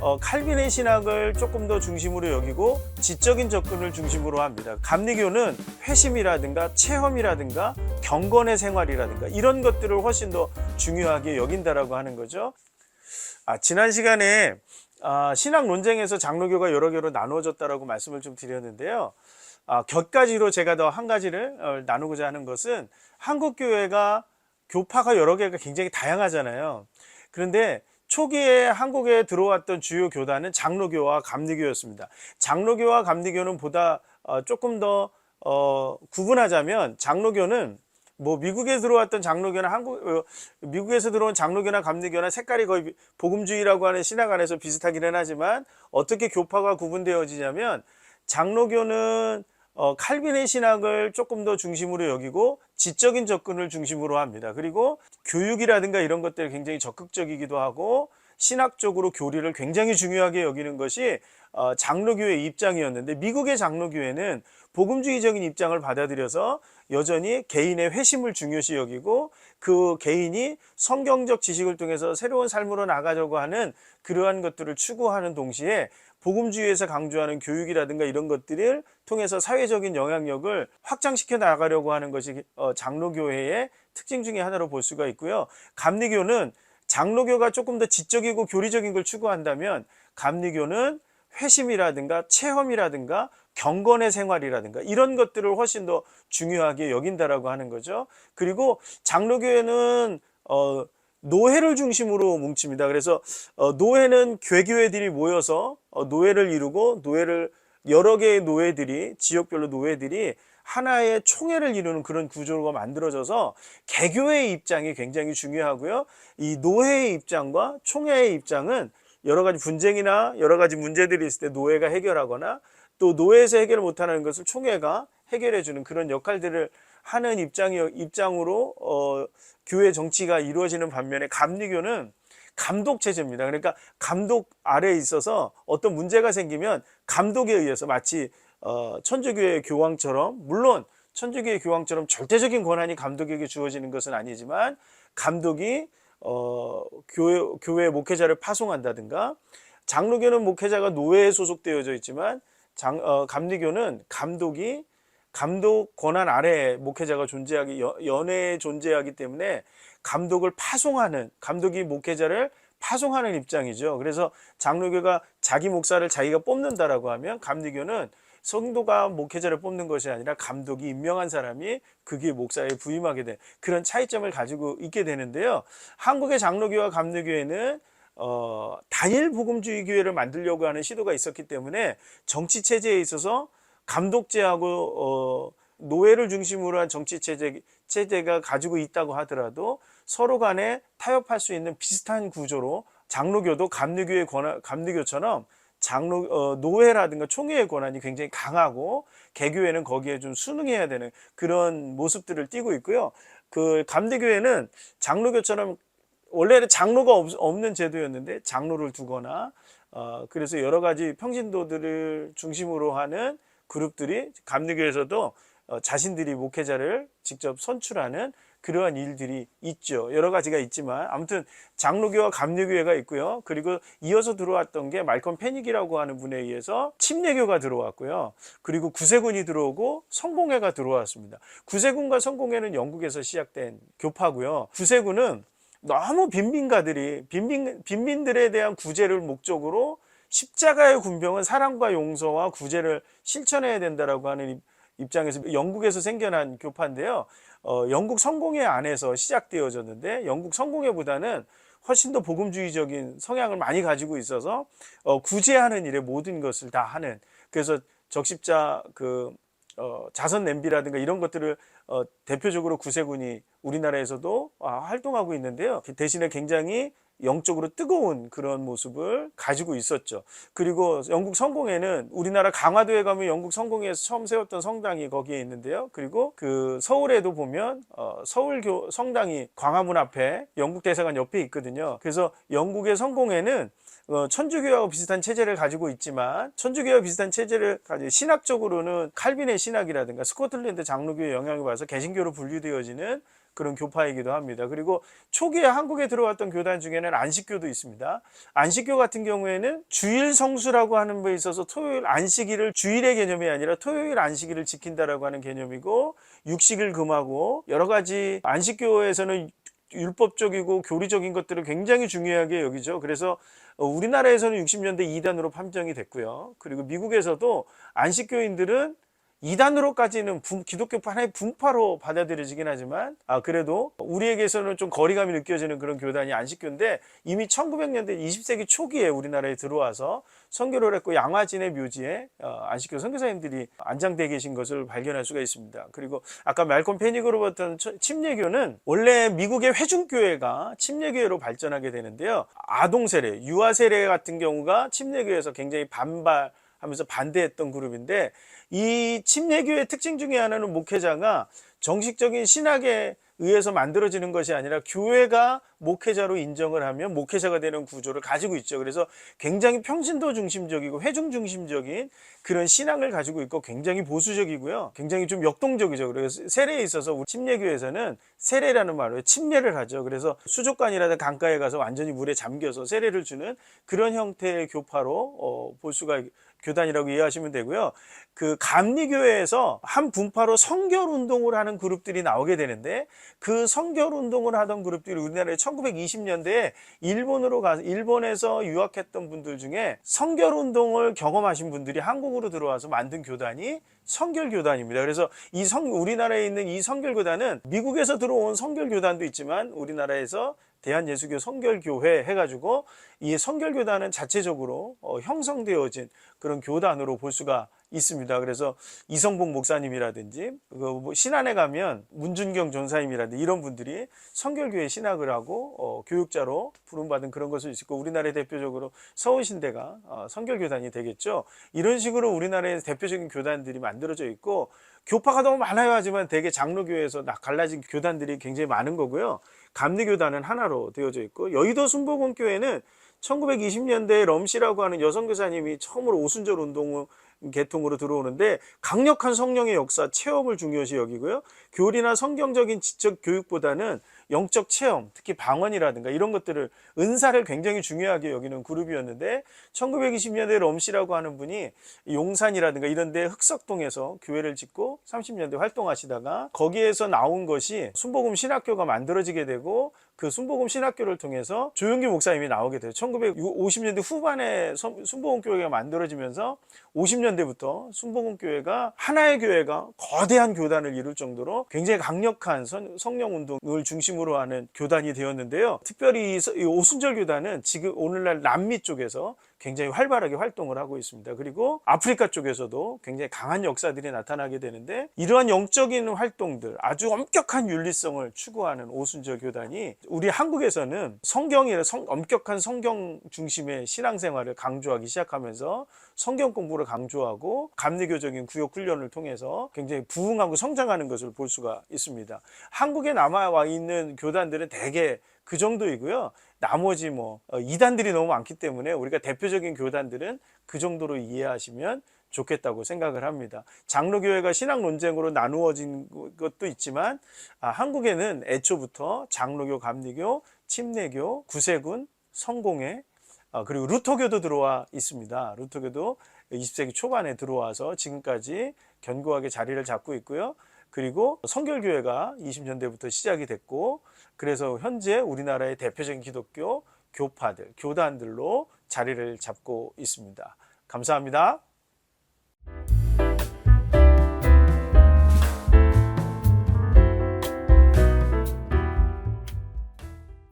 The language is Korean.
어, 칼빈의 신학을 조금 더 중심으로 여기고 지적인 접근을 중심으로 합니다. 감리교는 회심이라든가 체험이라든가 경건의 생활이라든가 이런 것들을 훨씬 더 중요하게 여긴다라고 하는 거죠. 아, 지난 시간에 아, 신학 논쟁에서 장로교가 여러 개로 나누어졌다라고 말씀을 좀 드렸는데요. 아, 몇 가지로 제가 더 한 가지를 어, 나누고자 하는 것은 한국 교회가 교파가 여러 개가 굉장히 다양하잖아요. 그런데 초기에 한국에 들어왔던 주요 교단은 장로교와 감리교였습니다. 장로교와 감리교는 보다 어, 조금 더 어, 구분하자면 장로교는 뭐 미국에 들어왔던 장로교나 한국 어, 미국에서 들어온 장로교나 감리교나 색깔이 거의 비- 복음주의라고 하는 신학 안에서 비슷하기는 하지만 어떻게 교파가 구분되어지냐면 장로교는 어, 칼빈의 신학을 조금 더 중심으로 여기고 지적인 접근을 중심으로 합니다. 그리고 교육이라든가 이런 것들이 굉장히 적극적이기도 하고 신학적으로 교리를 굉장히 중요하게 여기는 것이 어, 장로교의 입장이었는데 미국의 장로교회는 복음주의적인 입장을 받아들여서 여전히 개인의 회심을 중요시 여기고 그 개인이 성경적 지식을 통해서 새로운 삶으로 나가려고 하는 그러한 것들을 추구하는 동시에 복음주의에서 강조하는 교육이라든가 이런 것들을 통해서 사회적인 영향력을 확장시켜 나가려고 하는 것이 어, 장로교회의 특징 중에 하나로 볼 수가 있고요. 감리교는 장로교가 조금 더 지적이고 교리적인 걸 추구한다면 감리교는 회심이라든가 체험이라든가 경건의 생활이라든가 이런 것들을 훨씬 더 중요하게 여긴다라고 하는 거죠. 그리고 장로교회는 어, 노회를 중심으로 뭉칩니다. 그래서 어, 노회는 괴교회들이 모여서 어, 노회를 이루고 노회를 여러 개의 노회들이 지역별로 노회들이 하나의 총회를 이루는 그런 구조가 만들어져서 개교의 입장이 굉장히 중요하고요. 이 노회의 입장과 총회의 입장은 여러 가지 분쟁이나 여러 가지 문제들이 있을 때 노회가 해결하거나 또 노회에서 해결을 못하는 것을 총회가 해결해 주는 그런 역할들을 하는 입장이 입장으로 어, 교회 정치가 이루어지는 반면에 감리교는 감독 체제입니다. 그러니까 감독 아래에 있어서 어떤 문제가 생기면 감독에 의해서 마치 어, 천주교의 교황처럼 물론 천주교의 교황처럼 절대적인 권한이 감독에게 주어지는 것은 아니지만 감독이 어, 교회 교회 목회자를 파송한다든가 장로교는 목회자가 노회에 소속되어져 있지만 장, 어, 감리교는 감독이 감독 권한 아래에 목회자가 존재하기 여- 연회에 존재하기 때문에 감독을 파송하는 감독이 목회자를 파송하는 입장이죠. 그래서 장로교가 자기 목사를 자기가 뽑는다라고 하면 감리교는 성도가 목회자를 뽑는 것이 아니라 감독이 임명한 사람이 그게 목사에 부임하게 된 그런 차이점을 가지고 있게 되는데요. 한국의 장로교와 감리교회는 어, 단일 복음주의 교회를 만들려고 하는 시도가 있었기 때문에 정치 체제에 있어서 감독제하고 어, 노예를 중심으로 한 정치 체제 체제가 가지고 있다고 하더라도 서로 간에 타협할 수 있는 비슷한 구조로 장로교도 감리교의 권한 감리교처럼 장로 어, 노회라든가 총회의 권한이 굉장히 강하고 개교회는 거기에 좀 순응해야 되는 그런 모습들을 띠고 있고요. 그 감리교회는 장로교처럼 원래는 장로가 없, 없는 제도였는데 장로를 두거나 어, 그래서 여러 가지 평신도들을 중심으로 하는 그룹들이 감리교에서도 어, 자신들이 목회자를 직접 선출하는 그러한 일들이 있죠. 여러 가지가 있지만 아무튼 장로교와 감리교회가 있고요. 그리고 이어서 들어왔던 게 말콤 패닉이라고 하는 분에 의해서 침례교가 들어왔고요. 그리고 구세군이 들어오고 성공회가 들어왔습니다. 구세군과 성공회는 영국에서 시작된 교파고요. 구세군은 너무 빈민가들이 빈민 빈민들에 대한 구제를 목적으로 십자가의 군병은 사랑과 용서와 구제를 실천해야 된다라고 하는 입- 입장에서 영국에서 생겨난 교파인데요. 어, 영국 성공회 안에서 시작되어졌는데 영국 성공회보다는 훨씬 더 복음주의적인 성향을 많이 가지고 있어서 어, 구제하는 일에 모든 것을 다 하는 그래서 적십자 그 어, 자선 냄비라든가 이런 것들을 어, 대표적으로 구세군이 우리나라에서도 아, 활동하고 있는데요. 대신에 굉장히 영적으로 뜨거운 그런 모습을 가지고 있었죠. 그리고 영국 성공회는 우리나라 강화도에 가면 영국 성공회에서 처음 세웠던 성당이 거기에 있는데요. 그리고 그 서울에도 보면 어, 서울교 성당이 광화문 앞에 영국 대사관 옆에 있거든요. 그래서 영국의 성공회는 어, 천주교하고 비슷한 체제를 가지고 있지만 천주교와 비슷한 체제를 가지고 신학적으로는 칼빈의 신학이라든가 스코틀랜드 장로교의 영향을 받아서 개신교로 분류되어지는 그런 교파이기도 합니다. 그리고 초기에 한국에 들어왔던 교단 중에는 안식교도 있습니다. 안식교 같은 경우에는 주일 성수라고 하는 바에 있어서 토요일 안식일을 주일의 개념이 아니라 토요일 안식일을 지킨다라고 하는 개념이고 육식을 금하고 여러 가지 안식교에서는 율법적이고 교리적인 것들을 굉장히 중요하게 여기죠. 그래서 어, 우리나라에서는 60년대 2단으로 판정이 됐고요. 그리고 미국에서도 안식교인들은 이단으로까지는 기독교 하나의 분파로 받아들여지긴 하지만 아 그래도 우리에게서는 좀 거리감이 느껴지는 그런 교단이 안식교인데 이미 1900년대 20세기 초기에 우리나라에 들어와서 선교를 했고 양화진의 묘지에 어, 안식교 선교사님들이 안장돼 계신 것을 발견할 수가 있습니다. 그리고 아까 말콤 페닉으로부터 침례교는 원래 미국의 회중교회가 침례교회로 발전하게 되는데요. 아동 세례, 유아 세례 같은 경우가 침례교회에서 굉장히 반발 하면서 반대했던 그룹인데 이 침례교의 특징 중에 하나는 목회자가 정식적인 신학에 의해서 만들어지는 것이 아니라 교회가 목회자로 인정을 하면 목회자가 되는 구조를 가지고 있죠. 그래서 굉장히 평신도 중심적이고 회중 중심적인 그런 신앙을 가지고 있고 굉장히 보수적이고요. 굉장히 좀 역동적이죠. 그래서 세례에 있어서 우리 침례교에서는 세례라는 말로 침례를 하죠. 그래서 수족관이라든 강가에 가서 완전히 물에 잠겨서 세례를 주는 그런 형태의 교파로 어, 볼 수가 교단이라고 이해하시면 되고요. 그 감리교회에서 한 분파로 성결 운동을 하는 그룹들이 나오게 되는데 그 성결 운동을 하던 그룹들이 우리나라에 1920년대에 일본으로 가서 일본에서 유학했던 분들 중에 성결 운동을 경험하신 분들이 한국으로 들어와서 만든 교단이 성결 교단입니다. 그래서 이 성 우리나라에 있는 이 성결 교단은 미국에서 들어온 성결 교단도 있지만 우리나라에서 대한예수교 성결교회 해가지고 이 성결교단은 자체적으로 어, 형성되어진 그런 교단으로 볼 수가 있습니다. 그래서 이성복 목사님이라든지 그 신안에 가면 문준경 전사님이라든지 이런 분들이 성결교회 신학을 하고 어, 교육자로 부름받은 그런 것을 있고 우리나라의 대표적으로 서울신대가 어, 성결교단이 되겠죠. 이런 식으로 우리나라의 대표적인 교단들이 만들어져 있고 교파가 너무 많아요 하지만 대개 장로교회에서 갈라진 교단들이 굉장히 많은 거고요. 감리교단은 하나로 되어져 있고 여의도 순복음교회는 1920년대에 럼씨라고 하는 여성 교사님이 처음으로 오순절 운동 계통으로 들어오는데 강력한 성령의 역사, 체험을 중요시 여기고요. 교리나 성경적인 지적 교육보다는 영적 체험, 특히 방언이라든가 이런 것들을 은사를 굉장히 중요하게 여기는 그룹이었는데 1920년대 럼씨라고 하는 분이 용산이라든가 이런 데 흑석동에서 교회를 짓고 30년대 활동하시다가 거기에서 나온 것이 순복음 신학교가 만들어지게 되고 그 순복음 신학교를 통해서 조용기 목사님이 나오게 돼요. 1950년대 후반에 순복음 교회가 만들어지면서 50년대부터 순복음 교회가 하나의 교회가 거대한 교단을 이룰 정도로 굉장히 강력한 성령 운동을 중심으로 하는 교단이 되었는데요. 특별히 이 오순절 교단은 지금 오늘날 남미 쪽에서 굉장히 활발하게 활동을 하고 있습니다. 그리고 아프리카 쪽에서도 굉장히 강한 역사들이 나타나게 되는데 이러한 영적인 활동들 아주 엄격한 윤리성을 추구하는 오순절 교단이 우리 한국에서는 성경이나 성, 엄격한 성경 중심의 신앙생활을 강조하기 시작하면서 성경 공부를 강조하고 감리교적인 구역 훈련을 통해서 굉장히 부흥하고 성장하는 것을 볼 수가 있습니다. 한국에 남아와 있는 교단들은 대개 그 정도이고요. 나머지 뭐 어, 이단들이 너무 많기 때문에 우리가 대표적인 교단들은 그 정도로 이해하시면 좋겠다고 생각을 합니다. 장로교회가 신학 논쟁으로 나누어진 것도 있지만 아, 한국에는 애초부터 장로교, 감리교, 침례교, 구세군, 성공회 아, 그리고 루터교도 들어와 있습니다. 루터교도 20세기 초반에 들어와서 지금까지 견고하게 자리를 잡고 있고요. 그리고 성결교회가 20년대부터 시작이 됐고 그래서 현재 우리나라의 대표적인 기독교 교파들, 교단들로 자리를 잡고 있습니다. 감사합니다.